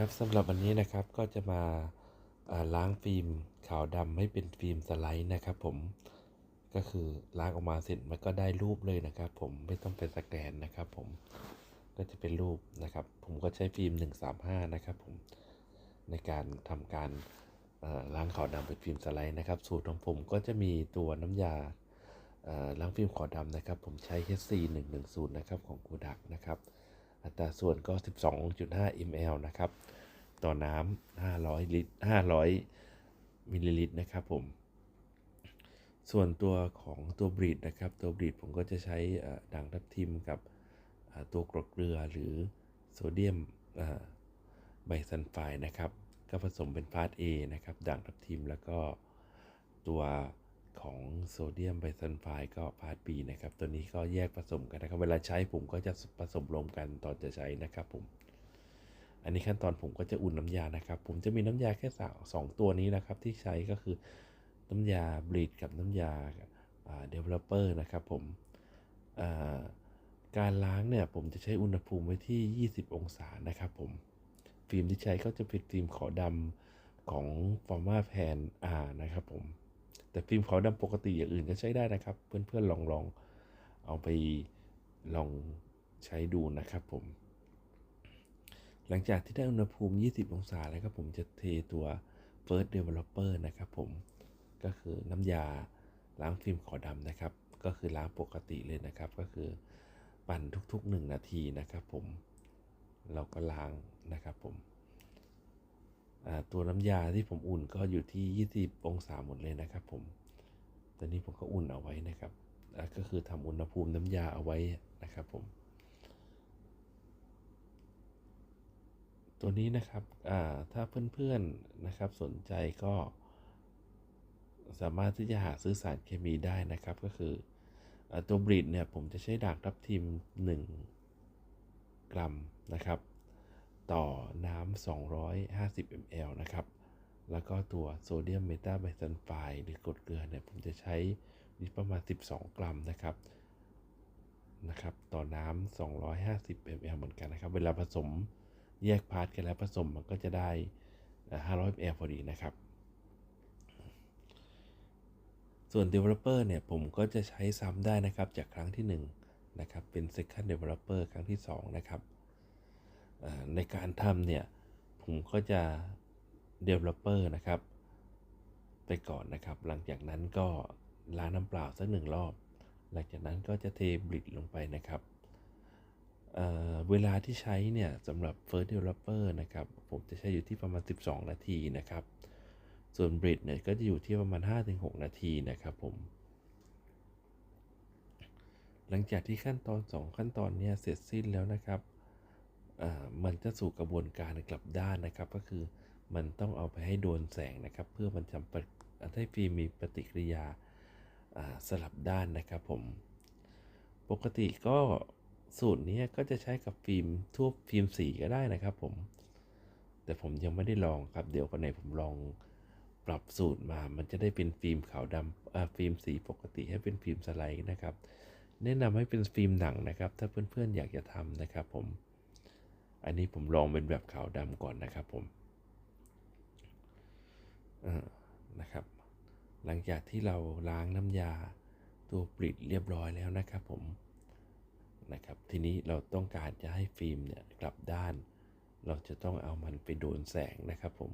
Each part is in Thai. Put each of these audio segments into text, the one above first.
ครับสำหรับวันนี้นะครับก็จะมาาล้างฟิล์มขาวดำให้เป็นฟิล์มสไลด์นะครับผมก็คือล้างออกมาเสร็จมันก็ได้รูปเลยนะครับ ผมไม่ต้องเป็นสแกนนะครับผมก็จะเป็นรูปนะครับ ผมก็ใช้ฟิล์ม 135 นะครับผมในการทำการล้างขาวดำเป็นฟิล์มสไลด์นะครับ สูตรของผมก็จะมีตัวน้ำยาล้างฟิล์มขาวดำนะครับ ผมใช้ HC 110นะครับของกูดักนะครับ อัตราส่วนก็ 12.5 ml นะครับ ต่อน้ำ500 ลิตร 500 มิลลิลิตรนะครับผม ส่วนตัวของตัวบรีดนะครับ ตัวบรีดผมก็จะใช้ด่างทับทิมกับตัวกรดเกลือหรือโซเดียมไบซัลไฟด์นะครับ ก็ผสมเป็นพาร์ท A นะครับ ด่างทับทิมแล้วก็ตัว ของโซเดียมไบซัลไฟด์ก็พาร์ท B นะครับ ตัวนี้ก็แยกผสมกันนะครับ เวลาใช้ผมก็จะผสมรวมกันตอนจะใช้นะครับผม อันนี้ขั้นตอนผมก็จะอุ่นน้ำยานะครับ ผมจะมีน้ำยาแค่สสองตัวนี้นะครับที่ใช้ก็คือน้ำยาบลีดกับน้ำยาเดเวลลอปเปอร์นะครับผมการล้างเนี่ยผมจะใช้อุณหภูมิไว้ที่ 20 องศานะครับผม ฟิล์มที่ใช้ก็จะเป็นฟิล์มขาวดำของฟอร์มาแพนอานะครับผม แต่ฟิล์มขาวดำปกติอย่างอื่นก็ใช้ได้นะครับ เพื่อนๆลองลองเอาไปลองใช้ดูนะครับผม หลังจากที่ได้อุณหภูมิ 20 องศาแล้วครับผมจะเทตัว First Developer นะครับผมก็คือน้ำยาล้างฟิล์มขาวดำนะครับ ก็คือล้างปกติเลยนะครับ ก็คือปั่นทุกๆ 1 นาทีนะครับผมเราก็ล้างนะครับผม ตัวน้ำยาที่ผมอุ่นก็อยู่ที่ 20 องศาหมดเลยนะครับผม ตอนนี้ผมก็อุ่นเอาไว้นะครับ ก็คือทำอุณหภูมิน้ำยาเอาไว้นะครับผม ตัวนี้นะครับ ถ้าเพื่อนๆนะครับสนใจก็ สามารถที่จะหาซื้อสารเคมีได้นะครับ ก็คืออตัวบริดเนี่ยผมจะใช้ด่างทับทิม 1 กรัมนะครับ ต่อน้ำ 250 ml นะครับ แล้วก็ตัวโซเดียมเมตาไบซัลไฟด์หรือกรดเกลือเนี่ยผมจะใช้อยู่ประมาณ 12 กรัมนะครับนะครับ ต่อน้ำ 250 ml เหมือนกันนะครับ เวลาผสมแยกพาร์ทกันแล้วผสมมันก็จะได้อ่า500 ml พอดีนะครับ ส่วน developer เนี่ยผมก็จะใช้ซ้ำได้นะครับจากครั้งที่ 1 นะครับ เป็น second developer ครั้งที่ 2 นะครับ ในการทำเนี่ย ผมก็จะ developer นะครับ ไปก่อนนะครับ หลังจากนั้นก็ล้างน้ำเปล่าสักหนึ่งรอบ หลังจากนั้นก็จะเทบลิดลงไปนะครับเเวลาที่ใช้เนี่ยสำหรับ First Developer นะครับ ผมจะใช้อยู่ที่ประมาณ 12 นาทีนะครับ ส่วน Bridge เนี่ยก็จะอยู่ที่ประมาณ 5-6 นาทีนะครับผมหลังจากที่ขั้นตอน 2 ขั้นตอนเนี้เสร็จสิ้นแล้วนะครับ มันจะสู่กระบวนการกลับด้านนะครับ ก็คือมันต้องเอาไปให้โดนแสงนะครับ เพื่อมันจะให้ฟิล์มมีปฏิกิริยาสลับด้านนะครับผม ปกติก็สูตรนี้ก็จะใช้กับฟิล์มทั่วฟิล์มสีก็ได้นะครับผม แต่ผมยังไม่ได้ลองครับ เดี๋ยววันไหนผมลองปรับสูตรมา มันจะได้เป็นฟิล์มขาวดำฟิล์มสีปกติให้เป็นฟิล์มสไลด์นะครับ แนะนำให้เป็นฟิล์มหนังนะครับ ถ้าเพื่อนๆอยากจะทำนะครับผม อันนี้ผมลองเป็นแบบขาวดำก่อนนะครับผมนะครับ หลังจากที่เราล้างน้ำยาตัวปริดเรียบร้อยแล้วนะครับผมนะครับทีนี้เราต้องการจะให้ฟิล์มเนี่ยกลับด้าน เราจะต้องเอามันไปโดนแสงนะครับผม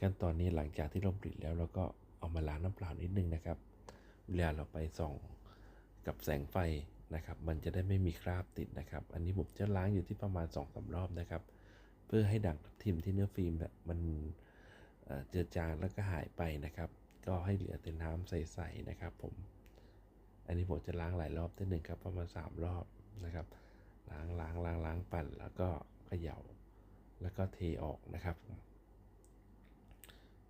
ขั้นตอนนี้หลังจากที่เราผลิตแล้วเราก็เอามาล้างน้ำเปล่านิดนึงนะครับ เวลาเราไปส่องกับแสงไฟ นะครับ มันจะได้ไม่มีคราบติดนะครับ อันนี้ผมจะล้างอยู่ที่ประมาณ2อสารอบนะครับ เพื่อให้ด่างทับทิมที่เนื้อฟิล์มเนี่ยมันเจือจางแล้วก็หายไปนะครับ ก็ให้เหลือแต่น้ำใสๆนะครับ ผม อันนี้ผมจะล้างหลายรอบที่หนึ่งครับประมาณ 3 รอบนะครับล้างล้างล้างล้างปั่นแล้วก็เขย่า แล้วก็เทออกนะครับ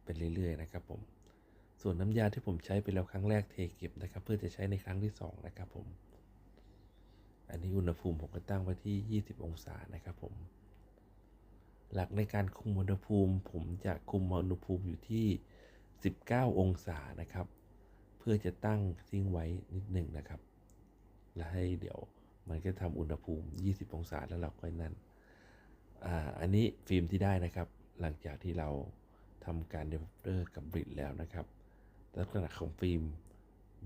เป็นเรื่อยๆนะครับ ผม ส่วนน้ำยาที่ผมใช้ไปแล้วครั้งแรกเทเก็บนะครับ เพื่อจะใช้ในครั้งที่ 2 นะครับผม อันนี้อุณหภูมิผมก็ตั้งไว้ที่ 20 องศานะครับผม หลักในการคุมอุณหภูมิ ผมจะคุมอุณหภูมิอยู่ที่ 19 องศานะครับ เพื่อจะตั้งทิ้งไว้นิดหนึ่งนะครับ และให้เดี๋ยวมันก็ทำอุณหภูมิ 20 องศาแล้วเราค่อยนั่นอ่าอันนี้ฟิล์มที่ได้นะครับ หลังจากที่เราทำการเดเวลเปอร์กับบริดแล้วนะครับ ลักษณะของฟิล์ม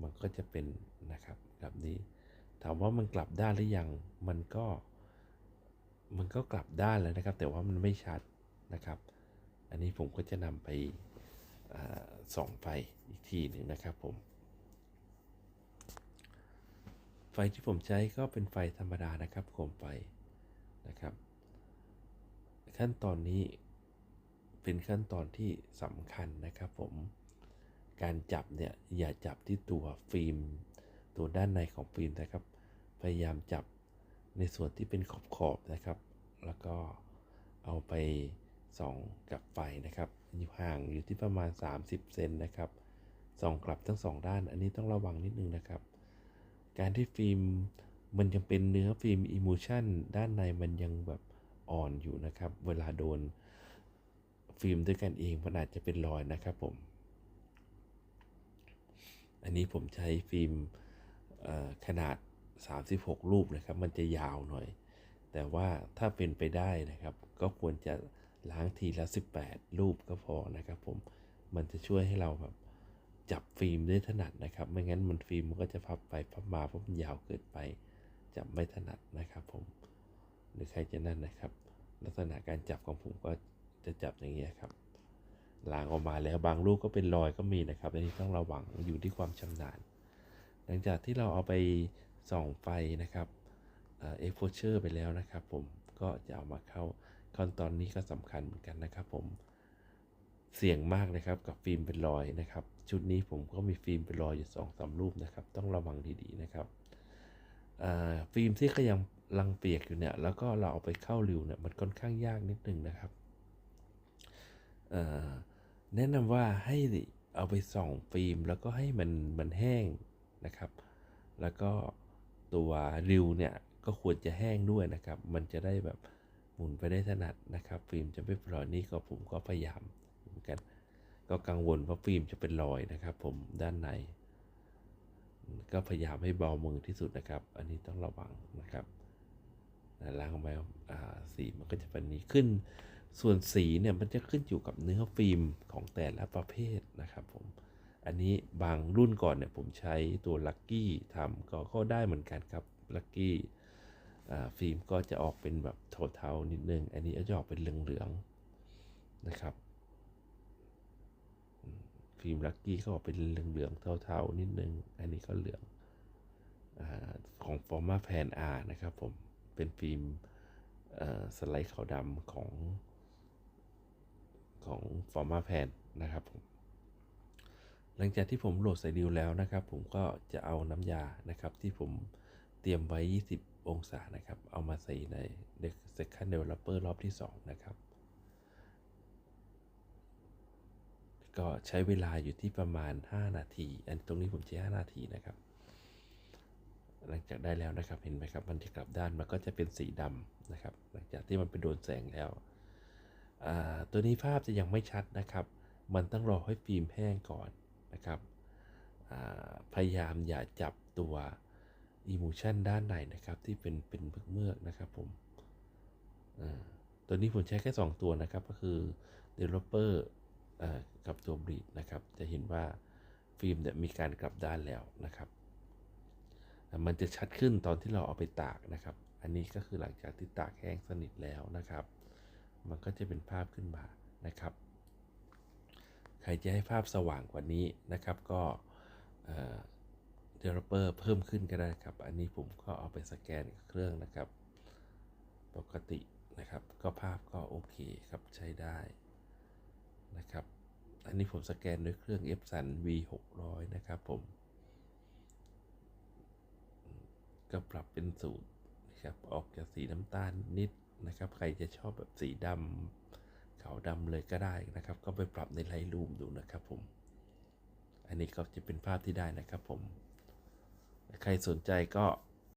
มันก็จะเป็นนะครับแบบนี้ ถามว่ามันกลับด้านหรือยัง มันก็ มันก็กลับด้านแล้วนะครับ แต่ว่ามันไม่ชัดนะครับ อันนี้ผมก็จะนำไปส่องไฟอีกทีหนึ่งนะครับผม ไฟที่ผมใช้ก็เป็นไฟธรรมดานะครับโคมไฟนะครับ ขั้นตอนนี้เป็นขั้นตอนที่สำคัญนะครับผม การจับเนี่ยอย่าจับที่ตัวฟิล์ม ตัวด้านในของฟิล์มนะครับ พยายามจับในส่วนที่เป็นขอบขอบนะครับ แล้วก็เอาไปส่องกับไฟนะครับอยู่ห่างอยู่ที่ประมาณ 30 เซนนะครับส่องกลับทั้งสองด้าน อันนี้ต้องระวังนิดนึงนะครับ การที่ฟิล์มมันยังเป็นเนื้อฟิล์มอิมูชันด้านในมันยังแบบอ่อนอยู่นะครับ เวลาโดนฟิล์มด้วยกันเองมันอาจจะเป็นรอยนะครับผม อันนี้ผมใช้ฟิล์ม ขนาด 36 รูปนะครับ มันจะยาวหน่อย แต่ว่าถ้าเป็นไปได้นะครับ ก็ควรจะล้างทีละ 18 รูปก็พอนะครับ ผมมันจะช่วยให้เราแบบจับฟิล์มได้ถนัดนะครับ ไม่งั้นมันฟิล์มมันก็จะพับไปพับมาเพราะมันยาวเกินไป จับไม่ถนัดนะครับ ผมหรือใครจะนั่นนะครับ ลักษณะการจับของผมก็จะจับอย่างนี้ยครับล้างออกมาแล้วบางลูกก็เป็นรอยก็มีนะครับอันนี้ต้องระวังอยู่ที่ความชำนาญ หลังจากที่เราเอาไปส่องไฟนะครับเอ็กโพเชอร์ไปแล้วนะครับ ผมก็จะเอามาเข้าขั้นตอนนี้ก็สำคัญเหมือนกันนะครับ ผมเสี่ยงมากนะครับกับฟิล์มเป็นรอยนะครับ ชุดนี้ผมก็มีฟิล์มเป็นรอยอยู่สองสามรูปนะครับ ต้องระวังดีๆนะครับฟิล์มที่ก็ยังลังเปียกอยู่เนี่ย แล้วก็เราเอาไปเข้าริวเนี่ยมันค่อนข้างยากนิดนึงนะครับแนะนำว่าให้เอาไปส่องฟิล์มแล้วก็ให้มันมันแห้ง นะครับ แล้วก็ตัวริวเนี่ยก็ควรจะแห้งด้วยนะครับ มันจะได้แบบหมุนไปได้ถนัดนะครับ ฟิล์มจะไม่ป็นรอยนี่ก็ผมก็พยายามเหมือนกัน ก็กังวลว่าฟิล์มจะเป็นรอยนะครับ ผมด้านในก็พยายามให้เบามือที่สุดนะครับ อันนี้ต้องระวังนะครับล้างออกมาอ่าสีมันก็จะเป็นนี้ขึ้น ส่วนสีเนี่ยมันจะขึ้นอยู่กับเนื้อฟิล์มของแต่ละประเภทนะครับผม อันนี้บางรุ่นก่อนเนี่ยผมใช้ตัวลักกี้ทำก็ก็ได้เหมือนกันครับลักกี้ฟิล์มก็จะออกเป็นแบบเทาๆนิดนึง อันนี้จะออกเป็นเหลืองๆนะครับ ฟิล์มลักกี้ก็ออกเป็นเหลืองๆเทาๆนิดนึง อันนี้ก็เหลืองอของฟอร์มาแพนอานะครับผม เป็นฟิล์มสไลด์ขาวดำของของฟอร์มาแพนนะครับผม หลังจากที่ผมโหลดใส่ดิวแล้วนะครับ ผมก็จะเอาน้ำยานะครับ ที่ผมเตรียมไว้ 20 องศานะครับ เอามาใส่ใน Second Developer รอบที่ 2 นะครับ ก็ใช้เวลาอยู่ที่ประมาณ 5 นาที อันตรงนี้ผมใช้ 5 นาทีนะครับ หลังจากได้แล้วนะครับ เห็นไหมครับ มันจะกลับด้าน มันก็จะเป็นสีดำนะครับ หลังจากที่มันไปโดนแสงแล้ว ตัวนี้ภาพจะยังไม่ชัดนะครับ มันต้องรอให้ฟิล์มแห้งก่อน นะครับพยายามอย่าจับตัว Emotion ด้านในนะครับ ที่เป็นเป็นเมือกนะครับผมตัวนี้ผมใช้แค่ 2 ตัวนะครับ ก็คือ Developer อกับตัว Bleed นะครับ จะเห็นว่าฟิล์มเนี่ยมีการกลับด้านแล้วนะครับ มันจะชัดขึ้นตอนที่เราเอาไปตากนะครับ อันนี้ก็คือหลังจากที่ตากแห้งสนิทแล้วนะครับ มันก็จะเป็นภาพขึ้นมานะครับ รจะให้ภาพสว่างกว่านี้นะครับ ก็เดเวลเปอร์เพิ่มขึ้นก็ได้ครับ อันนี้ผมก็เอาไปสแกนเครื่องนะครับ ปกตินะครับ ก็ภาพก็โอเคครับใช้ได้นะครับ อันนี้ผมสแกนด้วยเครื่อง Epson V600 นะครับผม ก็ปรับเป็นสูตรนะครับ ออกจากสีน้ำตาลนิดนะครับ ใครจะชอบแบบสีดำ ขาวดำเลยก็ได้นะครับ ก็ไปปรับในไลท์รูมดูนะครับผม อันนี้ก็จะเป็นภาพที่ได้นะครับผม ใครสนใจก็